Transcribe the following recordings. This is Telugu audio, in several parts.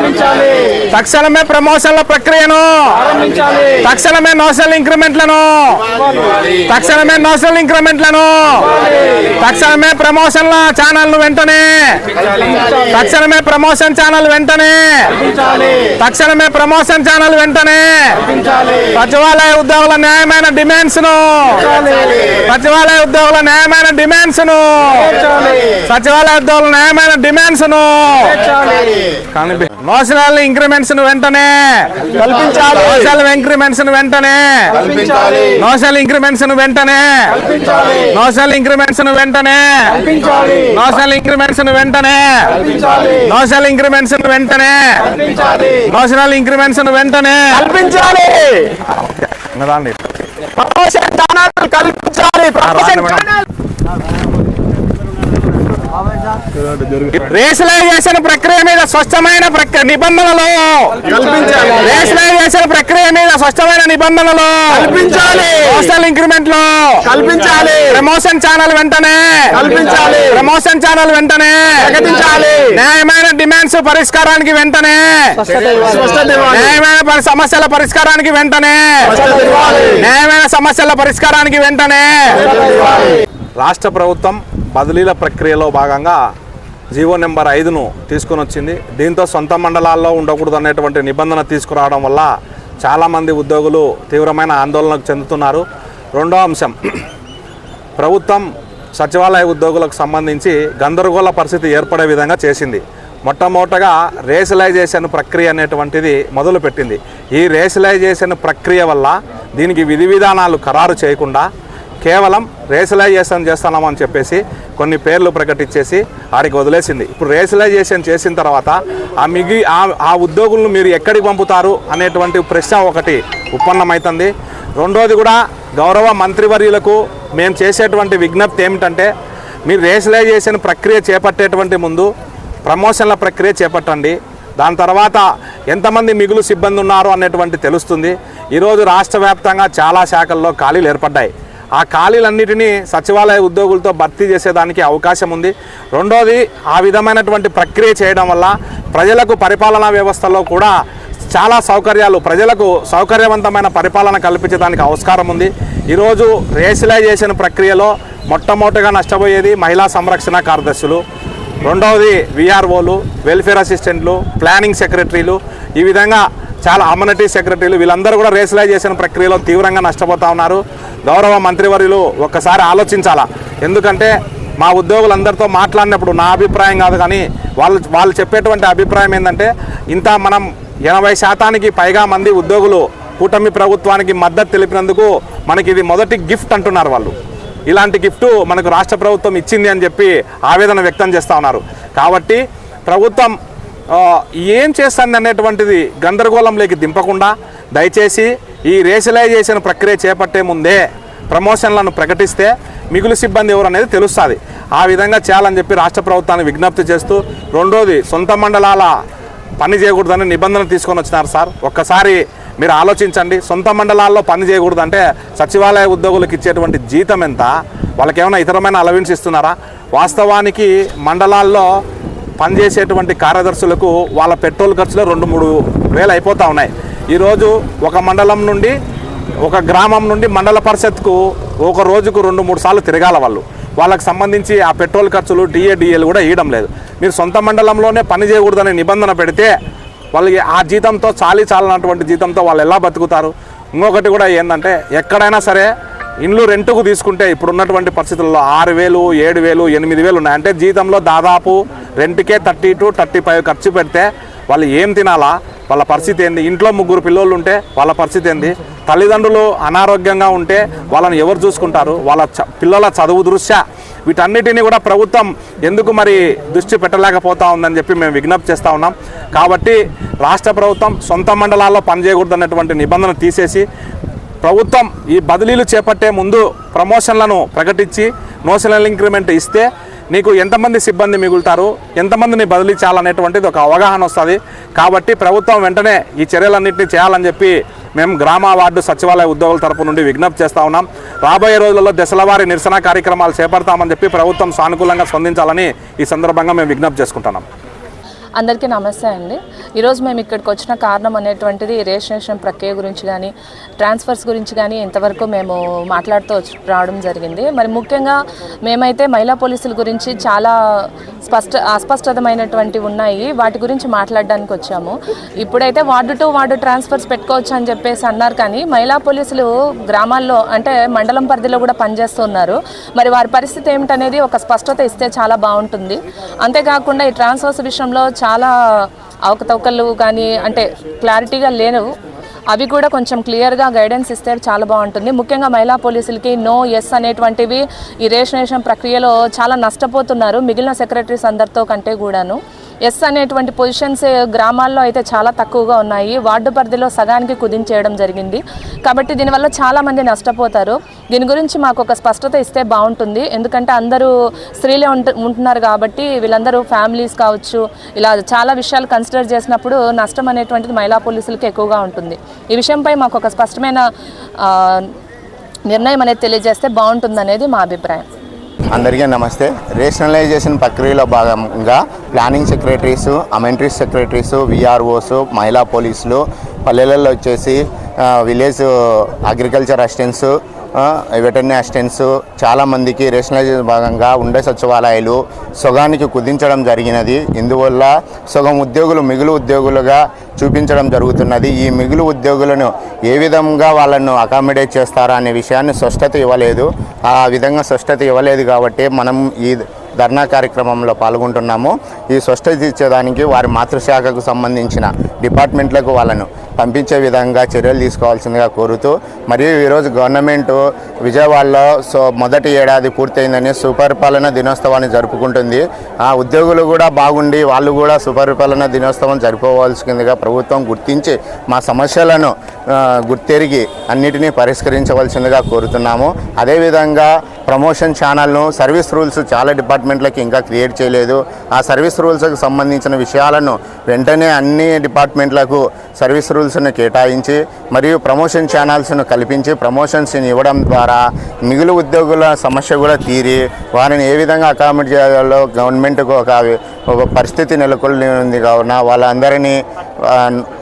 ప్రారంభించాలి తక్షణమే ప్రమోషన్ల ప్రక్రియను. తక్షణమే నోషల్ ఇంక్రిమెంట్లను. తక్షణమే నోషల్ ఇంక్రిమెంట్లను. తక్షణమే ప్రమోషన్ల ఛానల్ వెంటనే. తక్షణమే ప్రమోషన్ ఛానల్ వెంటనే. తక్షణమే ప్రమోషన్ ఛానల్ వెంటనే. సచివాలయ ఉద్యోగుల న్యాయమైన డిమాండ్స్ను సచివాలయ ఉద్యోగుల న్యాయమైన డిమాండ్స్ను సచివాలయ ఉద్యోగుల న్యాయమైన డిమాండ్స్ను నోషనల్ ఇంక్రిమెంట్స్ వెంటనే. కల్పించాలి. నోషనల్ ఇంక్రిమెంట్స్ను వెంటనే. కల్పించాలి. నోషనల్ ఇంక్రిమెంట్స్ను వెంటనే. కల్పించాలి. నోషనల్ ఇంక్రిమెంట్స్ను వెంటనే. కల్పించాలి. నోషనల్ ఇంక్రిమెంట్స్ను వెంటనే. కల్పించాలి. నోషనల్ ఇంక్రిమెంట్స్ను వెంటనే. కల్పించాలి. నోషనల్ ఇంక్రిమెంట్స్ను వెంటనే. కల్పించాలి. కల్పించాలి. రేషనలైజేషన్ ప్రక్రియ మీద ప్రక్రియ నిబంధనలు కల్పించాలి. రేషనలైజేషన్ ప్రక్రియ మీద స్పష్టమైన నిబంధనలు కల్పించాలి. సోషల్ ఇంక్రిమెంట్లు కల్పించాలి ప్రమోషన్ ఛానల్ వెంటనే కల్పించాలి. ప్రమోషన్ ఛానల్ వెంటనే ప్రకటించాలి. న్యాయమైన డిమాండ్స్ పరిష్కారానికి వెంటనే. న్యాయమైన పరి- సమస్యల పరిష్కారానికి వెంటనే. న్యాయమైన సమస్యల పరిష్కారానికి వెంటనే రాష్ట్ర ప్రభుత్వం బదిలీల ప్రక్రియలో భాగంగా జీవో నెంబర్ ఐదును తీసుకొని వచ్చింది. దీంతో సొంత మండలాల్లో ఉండకూడదు అనేటువంటి నిబంధన తీసుకురావడం వల్ల చాలామంది ఉద్యోగులు తీవ్రమైన ఆందోళనకు చెందుతున్నారు. రెండో అంశం ప్రభుత్వం సచివాలయ ఉద్యోగులకు సంబంధించి గందరగోళ పరిస్థితి ఏర్పడే విధంగా చేసింది. మొట్టమొదటగా రేషలైజేషన్ ప్రక్రియ అనేటువంటిది మొదలుపెట్టింది. ఈ రేషలైజేషన్ ప్రక్రియ వల్ల దీనికి విధి విధానాలు ఖరారు చేయకుండా కేవలం రేషలైజేషన్ చేస్తున్నామని చెప్పేసి కొన్ని పేర్లు ప్రకటించేసి ఆడికి వదిలేసింది. ఇప్పుడు రేషలైజేషన్ చేసిన తర్వాత ఆ మిగి ఆ ఆ ఉద్యోగులను మీరు ఎక్కడికి పంపుతారు అనేటువంటి ప్రశ్న ఒకటి ఉత్పన్నమవుతుంది రెండోది కూడా గౌరవ మంత్రివర్యులకు మేము చేసేటువంటి విజ్ఞప్తి ఏమిటంటే మీరు రేషలైజేషన్ ప్రక్రియ చేపట్టేటువంటి ముందు ప్రమోషన్ల ప్రక్రియ చేపట్టండి. దాని తర్వాత ఎంతమంది మిగులు సిబ్బంది ఉన్నారు అనేటువంటి తెలుస్తుంది. ఈరోజు రాష్ట్ర వ్యాప్తంగా చాలా శాఖల్లో ఖాళీలు ఏర్పడ్డాయి. ఆ ఖాళీలన్నిటినీ సచివాలయ ఉద్యోగులతో భర్తీ చేసేదానికి అవకాశం ఉంది. రెండోది ఆ విధమైనటువంటి ప్రక్రియ చేయడం వల్ల ప్రజలకు పరిపాలనా వ్యవస్థలో కూడా చాలా సౌకర్యాలు ప్రజలకు సౌకర్యవంతమైన పరిపాలన కల్పించడానికి ఆస్కారం ఉంది. ఈరోజు రేషలైజేషన్ ప్రక్రియలో మొట్టమొదటిగా నష్టపోయేది మహిళా సంరక్షణ కార్యదర్శులు. రెండవది విఆర్ఓలు వెల్ఫేర్ అసిస్టెంట్లు ప్లానింగ్ సెక్రటరీలు ఈ విధంగా చాలా అమ్యూనిటీ సెక్రటరీలు వీళ్ళందరూ కూడా రేషలైజేషన్ ప్రక్రియలో తీవ్రంగా నష్టపోతా ఉన్నారు. గౌరవ మంత్రివర్యులు ఒక్కసారి ఆలోచించాలా? ఎందుకంటే మా ఉద్యోగులందరితో మాట్లాడినప్పుడు నా అభిప్రాయం కాదు కానీ వాళ్ళు వాళ్ళు చెప్పేటువంటి అభిప్రాయం ఏంటంటే ఇంత మనం ఎనభై శాతానికి పైగా మంది ఉద్యోగులు కూటమి ప్రభుత్వానికి మద్దతు తెలిపినందుకు మనకి ఇది మొదటి గిఫ్ట్ అంటున్నారు వాళ్ళు. ఇలాంటి గిఫ్ట్ మనకు రాష్ట్ర ప్రభుత్వం ఇచ్చింది అని చెప్పి ఆవేదన వ్యక్తం చేస్తూ ఉన్నారు. కాబట్టి ప్రభుత్వం ఏం చేస్తుంది అనేటువంటిది గందరగోళంలోకి దింపకుండా దయచేసి ఈ రేషలైజేషన్ ప్రక్రియ చేపట్టే ముందే ప్రమోషన్లను ప్రకటిస్తే మిగులు సిబ్బంది ఎవరు అనేది తెలుస్తుంది. ఆ విధంగా చేయాలని చెప్పి రాష్ట్ర ప్రభుత్వాన్ని విజ్ఞప్తి చేస్తూ రెండోది సొంత మండలాల పని చేయకూడదని నిబంధన తీసుకొని వచ్చినారు సార్. ఒక్కసారి మీరు ఆలోచించండి. సొంత మండలాల్లో పని చేయకూడదు అంటే సచివాలయ ఉద్యోగులకు ఇచ్చేటువంటి జీతం ఎంత? వాళ్ళకి ఏమైనా ఇతరమైన అలవెన్స్ ఇస్తున్నారా? వాస్తవానికి మండలాల్లో పనిచేసేటువంటి కార్యదర్శులకు వాళ్ళ పెట్రోల్ ఖర్చులు రెండు మూడు వేలు అయిపోతూ ఉన్నాయి. ఈరోజు ఒక మండలం నుండి ఒక గ్రామం నుండి మండల పరిషత్కు ఒక రోజుకు రెండు మూడు సార్లు తిరగాల వాళ్ళు. వాళ్ళకి సంబంధించి ఆ పెట్రోల్ ఖర్చులు డిఏడిఏలు కూడా ఇవ్వడం లేదు. మీరు సొంత మండలంలోనే పని చేయకూడదనే నిబంధన పెడితే వాళ్ళకి ఆ జీతంతో చాలీ చాలనటువంటి జీతంతో వాళ్ళు ఎలా బతుకుతారు? ఇంకొకటి కూడా ఏంటంటే ఎక్కడైనా సరే ఇండ్లు రెంటుకు తీసుకుంటే ఇప్పుడు ఉన్నటువంటి పరిస్థితుల్లో ఆరు వేలు ఏడు వేలు ఎనిమిది వేలు ఉన్నాయి. అంటే జీతంలో దాదాపు రెంట్కే థర్టీ టు థర్టీ ఫైవ్ ఖర్చు పెడితే వాళ్ళు ఏం తినాలా? వాళ్ళ పరిస్థితి ఏంది? ఇంట్లో ముగ్గురు పిల్లలు ఉంటే వాళ్ళ పరిస్థితి ఏంది? తల్లిదండ్రులు అనారోగ్యంగా ఉంటే వాళ్ళని ఎవరు చూసుకుంటారు? వాళ్ళ చ పిల్లల చదువు దృష్ట్యా? వీటన్నిటిని కూడా ప్రభుత్వం ఎందుకు మరి దృష్టి పెట్టలేకపోతా ఉందని చెప్పి మేము విజ్ఞప్తి చేస్తూ ఉన్నాం. కాబట్టి రాష్ట్ర ప్రభుత్వం సొంత మండలాల్లో పనిచేయకూడదన్నటువంటి నిబంధన తీసేసి ప్రభుత్వం ఈ బదిలీలు చేపట్టే ముందు ప్రమోషన్లను ప్రకటించి నోషనల్ ఇంక్రిమెంట్ ఇస్తే నీకు ఎంతమంది సిబ్బంది మిగులుతారు ఎంతమందిని బదిలీ చేయాలనేటువంటిది ఒక అవగాహన వస్తుంది. కాబట్టి ప్రభుత్వం వెంటనే ఈ చర్యలన్నింటినీ చేయాలని చెప్పి మేము గ్రామ వార్డు సచివాలయ ఉద్యోగుల తరపు నుండి విజ్ఞప్తి చేస్తా ఉన్నాం. రాబోయే రోజుల్లో దశలవారి నిరసన కార్యక్రమాలు చేపడతామని చెప్పి ప్రభుత్వం సానుకూలంగా స్పందించాలని ఈ సందర్భంగా మేము విజ్ఞప్తి చేసుకుంటున్నాం. అందరికీ నమస్తే అండి. ఈరోజు మేము ఇక్కడికి వచ్చిన కారణం అనేటువంటిది రేషనేషన్ ప్రక్రియ గురించి కానీ ట్రాన్స్ఫర్స్ గురించి కానీ ఇంతవరకు మేము మాట్లాడుతూ వచ్చి రావడం జరిగింది. మరి ముఖ్యంగా మేమైతే మహిళా పోలీసుల గురించి చాలా స్పష్ట అస్పష్టతమైనటువంటి ఉన్నాయి. వాటి గురించి మాట్లాడడానికి వచ్చాము. ఇప్పుడైతే వార్డు టు వార్డు ట్రాన్స్ఫర్స్ పెట్టుకోవచ్చు అని చెప్పేసి అన్నారు కానీ మహిళా పోలీసులు గ్రామాల్లో అంటే మండలం పరిధిలో కూడా పనిచేస్తున్నారు. మరి వారి పరిస్థితి ఏమిటనేది ఒక స్పష్టత ఇస్తే చాలా బాగుంటుంది. అంతేకాకుండా ఈ ట్రాన్స్ఫర్స్ విషయంలో చాలా అవకతవకలు కానీ అంటే క్లారిటీగా లేవు అవి కూడా కొంచెం క్లియర్గా గైడెన్స్ ఇస్తే చాలా బాగుంటుంది. ముఖ్యంగా మహిళా పోలీసులకి నో ఎస్ అనేటువంటివి ఈ రేషనేషన్ ప్రక్రియలో చాలా నష్టపోతున్నారు. మిగిలిన సెక్రటరీస్ అందరితో కంటే కూడాను. ఎస్ అనేటువంటి పొజిషన్స్ eh, గ్రామాల్లో అయితే చాలా తక్కువగా ఉన్నాయి. వార్డు పరిధిలో సగానికి కుదించేయడం జరిగింది. కాబట్టి దీనివల్ల చాలామంది నష్టపోతారు. దీని గురించి మాకు ఒక స్పష్టత ఇస్తే బాగుంటుంది. ఎందుకంటే అందరూ స్త్రీలే ఉంటున్నారు కాబట్టి వీళ్ళందరూ ఫ్యామిలీస్ కావచ్చు ఇలా చాలా విషయాలు కన్సిడర్ చేసినప్పుడు నష్టం అనేటువంటిది మహిళా పోలీసులకి ఎక్కువగా ఉంటుంది. ఈ విషయంపై మాకు ఒక స్పష్టమైన నిర్ణయం అనేది తెలియజేస్తే బాగుంటుందనేది మా అభిప్రాయం. అందరికీ నమస్తే. రేషనలైజేషన్ ప్రక్రియలో భాగంగా planning secretaries amenities secretaries VROs మహిళా పోలీసులు పల్లెలలో వచ్చేసి village agriculture assistants veterinary assistants చాలామందికి రేషనలైజేషన్ భాగంగా ఉండే సచివాలయాలు సొగానికి కుదించడం జరిగినది. ఇందువల్ల సుగం ఉద్యోగులు మిగులు ఉద్యోగులుగా చూపించడం జరుగుతున్నది. ఈ మిగులు ఉద్యోగులను ఏ విధంగా వాళ్ళను అకామిడేట్ చేస్తారా అనే విషయాన్ని స్పష్టత ఇవ్వలేదు. ఆ విధంగా స్పష్టత ఇవ్వలేదు కాబట్టి మనం ఈ ధర్నా కార్యక్రమంలో పాల్గొంటున్నాము. ఈ స్పష్టత ఇచ్చేదానికి వారి మాతృశాఖకు సంబంధించిన డిపార్ట్మెంట్లకు వాళ్ళను పంపించే విధంగా చర్యలు తీసుకోవాల్సిందిగా కోరుతూ మరియు ఈరోజు గవర్నమెంట్ విజయవాడలో సో మొదటి ఏడాది పూర్తయిందని సుపరిపాలన దినోత్సవాన్ని జరుపుకుంటుంది. ఆ ఉద్యోగులు కూడా బాగుండి వాళ్ళు కూడా సుపరిపాలన దినోత్సవం జరుపుకోవాల్సిందిగా ప్రభుత్వం గుర్తించి మా సమస్యలను గుర్తెరిగి అన్నిటినీ పరిష్కరించవలసిందిగా కోరుతున్నాము. అదేవిధంగా ప్రమోషన్ ఛానల్ను సర్వీస్ రూల్స్ చాలా డిపార్ట్మెంట్లకి ఇంకా క్రియేట్ చేయలేదు. ఆ సర్వీస్ రూల్స్కి సంబంధించిన విషయాలను వెంటనే అన్ని డిపార్ట్మెంట్లకు సర్వీస్ రూల్స్ను కేటాయించి మరియు ప్రమోషన్ ఛానల్స్ను కల్పించి ప్రమోషన్స్ని ఇవ్వడం ద్వారా మిగులు ఉద్యోగుల సమస్య కూడా తీరి వారిని ఏ విధంగా అకామిడేట్ చేయాలో గవర్నమెంట్కు ఒక ఒక పరిస్థితి నెలకొల్లి ఉంది కావున వాళ్ళందరినీ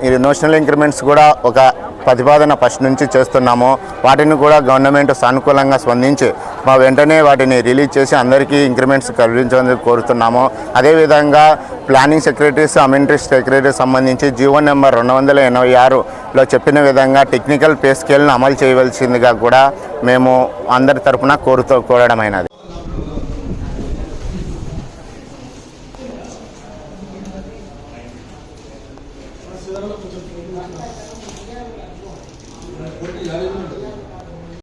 ఈ నోషనల్ ఇంక్రిమెంట్స్ కూడా ఒక ప్రతిపాదన ఫస్ట్ నుంచి చేస్తున్నాము. వాటిని కూడా గవర్నమెంట్ సానుకూలంగా స్పందించి మా వెంటనే వాటిని రిలీజ్ చేసి అందరికీ ఇంక్రిమెంట్స్ కలిగించమని కోరుతున్నాము. అదేవిధంగా ప్లానింగ్ సెక్రటరీస్ అమెంటరీ సెక్రటరీస్ సంబంధించి జీవో నెంబర్ రెండు వందల ఎనభై ఆరులో చెప్పిన విధంగా టెక్నికల్ పే స్కేల్ను అమలు చేయవలసిందిగా కూడా మేము అందరి తరఫున కోరుతూ కోరడమైనది.